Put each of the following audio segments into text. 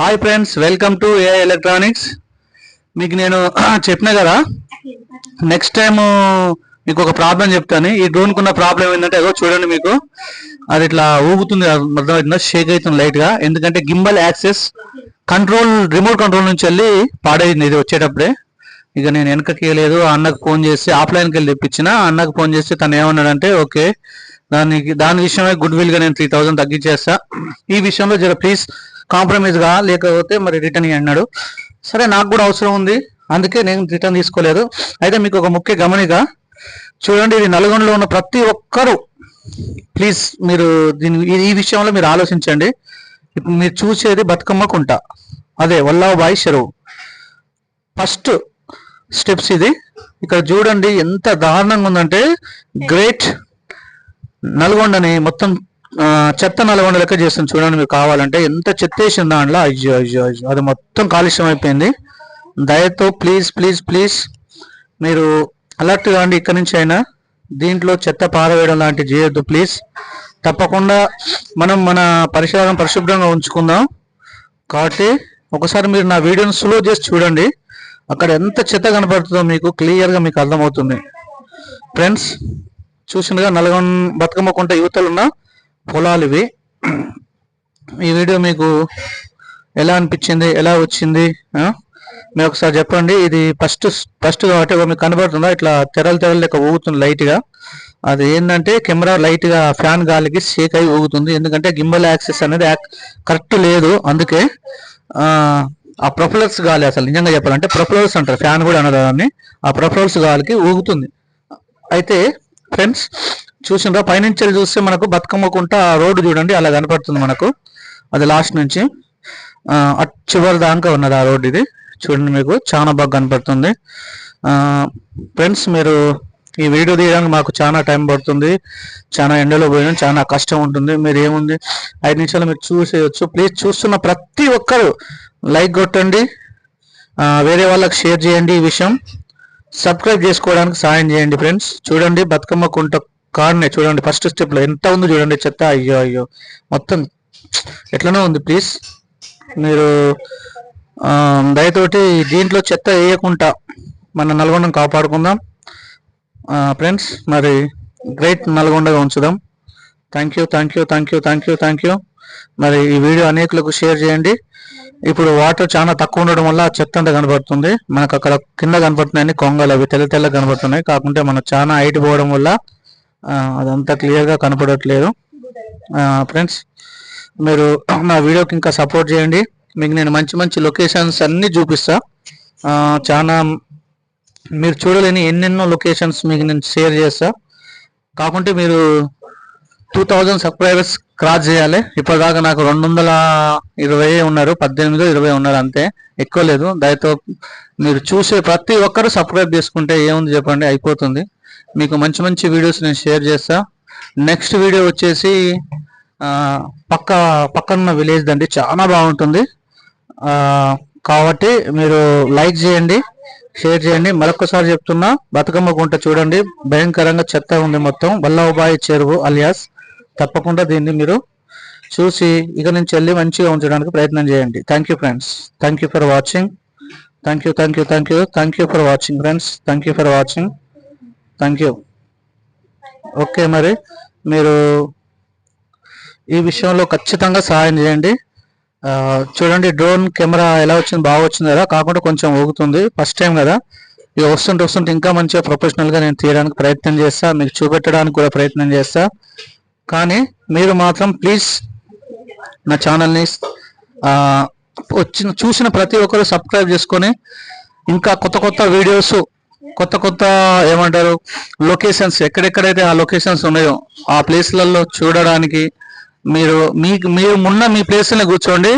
Hi friends welcome to A electronics మీకు నేను చెప్పిన కదా? నెక్స్ట్ టైం మీకు ఒక ప్రాబ్లం చెప్తాను. ఈ డ్రోన్కి ఉన్న ప్రాబ్లం ఏంటంటే ఏదో చూడండి మీకు. అది ఇట్లా ఊగుతుంది అర్థమవుతుందా? షేక్ అవుతుంది లైట్గా ఎందుకంటే gimbal access control remote control నుంచి వెళ్ళి పాడైంది ఇది వచ్చేటప్పుడే. ఇక నేను వెనకకి లేదు అన్నకు ఫోన్ చేసి ఆఫ్లైన్కి వెళ్ళి తెప్పించిన. అన్నకు ఫోన్ చేసి తను ఏమన్నాడంటే ఓకే దానికి దాని విషయమే గుడ్ విల్గా నేను త్రీ థౌసండ్ తగ్గించేస్తా. ఈ విషయంలో జర ప్లీజ్ కాంప్రమైజ్గా లేకపోతే మరి రిటర్న్ అన్నాడు. సరే నాకు కూడా అవసరం ఉంది. అందుకే నేను రిటర్న్ తీసుకోలేదు. అయితే మీకు ఒక ముఖ్య గమనిక. చూడండి ఇది నల్గొండలో ఉన్న ప్రతి ఒక్కరూ ప్లీజ్ మీరు దీని ఈ- విషయంలో మీరు ఆలోచించండి. ఇప్పుడు మీరు చూసేది బతుకమ్మ కుంట. అదే వల్లాబాయి చెరువు. ఫస్ట్ స్టెప్స్ ఇది. ఇక్కడ చూడండి ఎంత దారుణంగా ఉందంటే గ్రేట్ నల్గొండని మొత్తం చెత్త నల్గొండ లెక్క చేస్తుంది చూడండి మీకు కావాలంటే. ఎంత చెత్త వేసింది దాంట్లో? అయ్యో అయ్యో అయ్యో. అది మొత్తం కాలుష్యం అయిపోయింది. దయతో ప్లీజ్ ప్లీజ్ ప్లీజ్ మీరు అలర్ట్ కాండి ఇక్కడి నుంచి అయినా. దీంట్లో చెత్త పారవేయడం లాంటివి చేయొద్దు ప్లీజ్. తప్పకుండా మనం మన పరిసరాలను పరిశుభ్రంగా ఉంచుకుందాం. కాబట్టి ఒకసారి మీరు నా వీడియోని స్లో చేసి చూడండి. అక్కడ ఎంత చెత్త కనపడుతుందో మీకు క్లియర్గా మీకు అర్థమవుతుంది. ఫ్రెండ్స్ చూసినగా నల్గొండ బతుకమ్మ యువతలున్నా యువతలు పొలాలు ఇవి ఈ వీడియో మీకు ఎలా అనిపించింది ఎలా వచ్చింది మీరు ఒకసారి చెప్పండి. ఇది ఫస్ట్ ఫస్ట్ కాబట్టి మీకు కనబడుతుందా? ఇట్లా తెరలు తెరలు లెక్క ఊగుతుంది లైట్గా. అది ఏంటంటే కెమెరా లైట్గా ఫ్యాన్ గాలికి షేక్ అయి ఊగుతుంది. ఎందుకంటే గింబల్ యాక్సెస్ అనేది కరెక్ట్ లేదు. అందుకే ఆ ప్రొఫలర్స్ గాలి అసలు నిజంగా చెప్పాలంటే ప్రొఫలర్స్ అంటారు. ఫ్యాన్ కూడా అనదాన్ని ఆ ప్రొఫలర్స్ గాలికి ఊగుతుంది. అయితే ఫ్రెండ్స్ చూసిండ్రా? పైనుంచి చూస్తే మనకు బతుకమ్మకుంట రోడ్డు చూడండి అలా కనపడుతుంది మనకు. అది లాస్ట్ నుంచి. అట్ చివరి దాకా ఉన్నది ఆ రోడ్డు ఇది. చూడండి మీకు చాలా బాగా కనపడుతుంది. ఫ్రెండ్స్ మీరు ఈ వీడియో తీయడానికి మాకు చాలా టైం పడుతుంది. చాలా ఎండలో పోయడం చాలా కష్టం ఉంటుంది. మీరు ఏముంది? ఐదు నిమిషాలు మీరు చూసేయచ్చు. ప్లీజ్ చూస్తున్న ప్రతి ఒక్కరు లైక్ కొట్టండి. వేరే వాళ్ళకి షేర్ చేయండి ఈ విషయం. సబ్స్క్రైబ్ చేసుకోవడానికి సాయం చేయండి ఫ్రెండ్స్. చూడండి బతుకమ్మ కుంట కార్నే చూడండి ఫస్ట్ స్టెప్లో ఎంత ఉందో చూడండి చెత్త. అయ్యో అయ్యో. మొత్తం ఎట్లనో ఉంది ప్లీజ్ మీరు దయతోటి దీంట్లో చెత్త వేయకుండా మన నల్గొండను కాపాడుకుందాం. ఫ్రెండ్స్ మరి గ్రేట్ నల్గొండగా ఉంచుదాం. Thank you thank you thank you thank you thank you మరి ఈ వీడియో అనేకులకు షేర్ చేయండి. ఇప్పుడు వాటర్ చాలా తక్కువ ఉండడం వల్ల ఆ చెత్త అంతా కనబడుతుంది. మనకు అక్కడ కింద కనబడుతున్నాయని కొంగలు అవి తెల్ల తెల్ల కనబడుతున్నాయి. కాకుంటే మనకు చాలా హైట్ పోవడం వల్ల అదంతా క్లియర్గా కనపడట్లేదు. ఫ్రెండ్స్ మీరు నా వీడియోకి ఇంకా సపోర్ట్ చేయండి. మీకు నేను మంచి మంచి లొకేషన్స్ అన్నీ చూపిస్తా. చాలా మీరు చూడలేని ఎన్నెన్నో లొకేషన్స్ మీకు నేను షేర్ చేస్తా. కాకుంటే మీరు టూ థౌజండ్ సబ్స్క్రైబర్స్ క్రాస్ చేయాలి. ఇప్పటిదాకా నాకు రెండు వందల ఇరవై ఉన్నారు. పద్దెనిమిదో ఇరవై ఉన్నారు అంతే. ఎక్కువ లేదు. దయతో మీరు చూసే ప్రతి ఒక్కరు సబ్స్క్రైబ్ చేసుకుంటే ఏముంది చెప్పండి? అయిపోతుంది. మీకు మంచి మంచి వీడియోస్ నేను షేర్ చేస్తా. నెక్స్ట్ వీడియో వచ్చేసి పక్క పక్కన విలేజ్ అండి చాలా బాగుంటుంది. కాబట్టి మీరు లైక్ చేయండి షేర్ చేయండి. మరొకసారి చెప్తున్నా బతుకమ్మ గుంట చూడండి. భయంకరంగా చెత్త ఉంది మొత్తం. వల్లభబాయి చెరువు అలియాస్ తప్పకుండా దీన్ని మీరు చూసి ఇక నుంచి వెళ్ళి మంచిగా ఉంచడానికి ప్రయత్నం చేయండి. Thank you friends thank you for watching thank you thank you thank you thank you for watching friends thank you for watching thank you okay మరి మీరు ఈ విషయంలో ఖచ్చితంగా సహాయం చేయండి. చూడండి డ్రోన్ కెమెరా ఎలా వచ్చింది బాగా వచ్చింది కదా? కాకుండా కొంచెం ఊగుతుంది. ఫస్ట్ టైం కదా? ఇక వస్తుంటే వస్తుంటే ఇంకా మంచిగా ప్రొఫెషనల్గా నేను తీయడానికి ప్రయత్నం చేస్తా. మీకు చూపెట్టడానికి కూడా ప్రయత్నం చేస్తా. కానీ మీరు మాత్రం ప్లీజ్ నా ఛానల్ని వచ్చిన చూసిన ప్రతి ఒక్కరు సబ్స్క్రైబ్ చేసుకొని ఇంకా కొత్త కొత్త వీడియోస్ కొత్త కొత్త ఏమంటారు లొకేషన్స్ ఎక్కడెక్కడైతే ఆ లొకేషన్స్ ఉన్నాయో ఆ ప్లేస్లలో చూడడానికి మీరు మీకు మీరు మొన్న మీ ప్లేస్లో కూర్చోండి.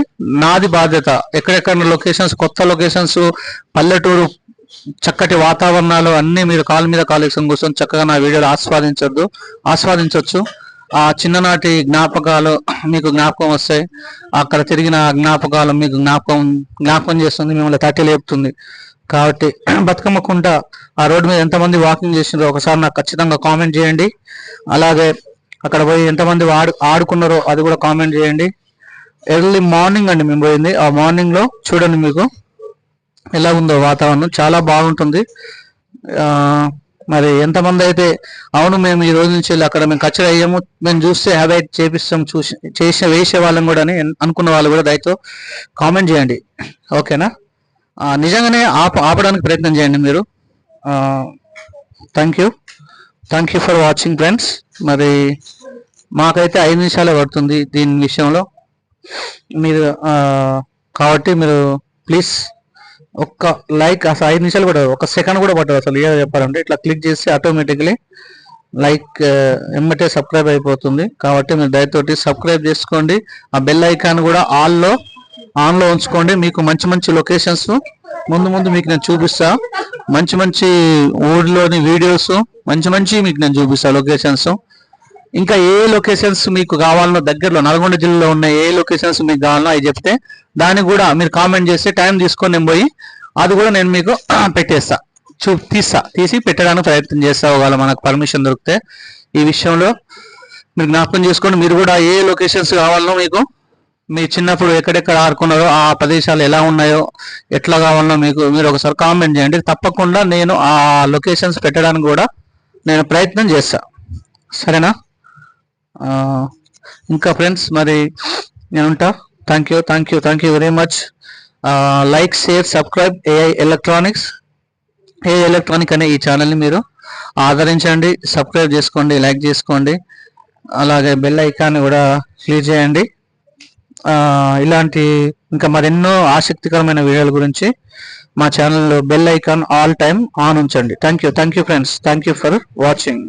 నాది బాధ్యత. ఎక్కడెక్కడ లొకేషన్స్ కొత్త లొకేషన్స్ పల్లెటూరు చక్కటి వాతావరణాలు అన్నీ మీరు కాలు మీద కాలు వేసుకొని కూర్చొని చక్కగా నా వీడియోలు ఆస్వాదించద్దు. ఆస్వాదించవచ్చు ఆ చిన్ననాటి జ్ఞాపకాలు మీకు జ్ఞాపకం వస్తాయి. అక్కడ తిరిగిన జ్ఞాపకాలు మీకు జ్ఞాపకం జ్ఞాపకం చేస్తుంది. మిమ్మల్ని తట్టి లేపుతుంది. కాబట్టి బతుకమ్మ కుంట ఆ రోడ్డు మీద ఎంతమంది వాకింగ్ చేసిండ్రో ఒకసారి నాకు ఖచ్చితంగా కామెంట్ చేయండి. అలాగే అక్కడ పోయి ఎంతమంది ఆడు ఆడుకున్నారో అది కూడా కామెంట్ చేయండి. ఎర్లీ మార్నింగ్ అండి మేము పోయింది. ఆ మార్నింగ్లో చూడండి మీకు ఎలా ఉందో వాతావరణం. చాలా బాగుంటుంది. మరి ఎంతమంది అయితే అవును మేము ఈ రోజు నుంచి వెళ్ళి అక్కడ మేము ఖచ్చితంగా అయ్యాము. మేము చూస్తే హ్యాబైట్ చేపిస్తాం చూసి చేసే వేసే వాళ్ళం కూడా అని అనుకున్న వాళ్ళు కూడా దయతో కామెంట్ చేయండి. ఓకేనా? నిజంగానే ఆప ఆపడానికి ప్రయత్నం చేయండి మీరు. Thank you thank you for watching friends మరి మాకైతే ఐదు నిమిషాలే పడుతుంది దీని విషయంలో. మీరు కాబట్టి మీరు ప్లీజ్ ఒక్క లైక్ అసలు ఐదు నిమిషాలు కూడా ఒక సెకండ్ కూడా పట్టదు అసలు. ఏదో చెప్పాలంటే ఇట్లా క్లిక్ చేసి ఆటోమేటిక్లీ లైక్ ఎమ్మటే సబ్స్క్రైబ్ అయిపోతుంది. కాబట్టి మీరు దయతోటి సబ్స్క్రైబ్ చేసుకోండి. ఆ బెల్ ఐకాన్ కూడా ఆల్లో ఆన్లో ఉంచుకోండి. మీకు మంచి మంచి లొకేషన్స్ ముందు ముందు మీకు నేను చూపిస్తా. మంచి మంచి ఊర్లోని వీడియోస్ మంచి మంచి మీకు నేను చూపిస్తా లొకేషన్స్. ఇంకా ఏ లొకేషన్స్ మీకు కావాలనో దగ్గరలో నల్గొండ జిల్లాలో ఉన్న ఏ లొకేషన్స్ మీకు కావాలనో అవి చెప్తే దానికి కూడా మీరు కామెంట్ చేస్తే టైం తీసుకొని నేను పోయి అది కూడా నేను మీకు పెట్టేస్తా. చూ తీస్తా. తీసి పెట్టడానికి ప్రయత్నం చేస్తా ఒకవేళ మనకు పర్మిషన్ దొరికితే ఈ విషయంలో. మీరు జ్ఞాపకం చేసుకోండి. మీరు కూడా ఏ లొకేషన్స్ కావాలనో మీకు మీ చిన్నప్పుడు ఎక్కడెక్కడ ఆడుకున్నారో ఆ ప్రదేశాలు ఎలా ఉన్నాయో ఎట్లా కావాలో మీకు మీరు ఒకసారి కామెంట్ చేయండి. తప్పకుండా నేను ఆ లొకేషన్స్ పెట్టడానికి కూడా నేను ప్రయత్నం చేస్తా. సరేనా? ఇంకా ఫ్రెండ్స్ మరి నేను ఉంటా thank you thank you thank you very much like share subscribe AI electronics AI electronic అనే ఈ ఛానల్ని మీరు ఆదరించండి సబ్స్క్రైబ్ చేసుకోండి లైక్ చేసుకోండి. అలాగే బెల్ ఐకాన్ కూడా క్లిక్ చేయండి. ఇలాంటి ఇంకా మరెన్నో ఆసక్తికరమైన వీడియోల గురించి మా ఛానల్లో bell icon all time on ఉంచండి. Thank you thank you friends thank you for watching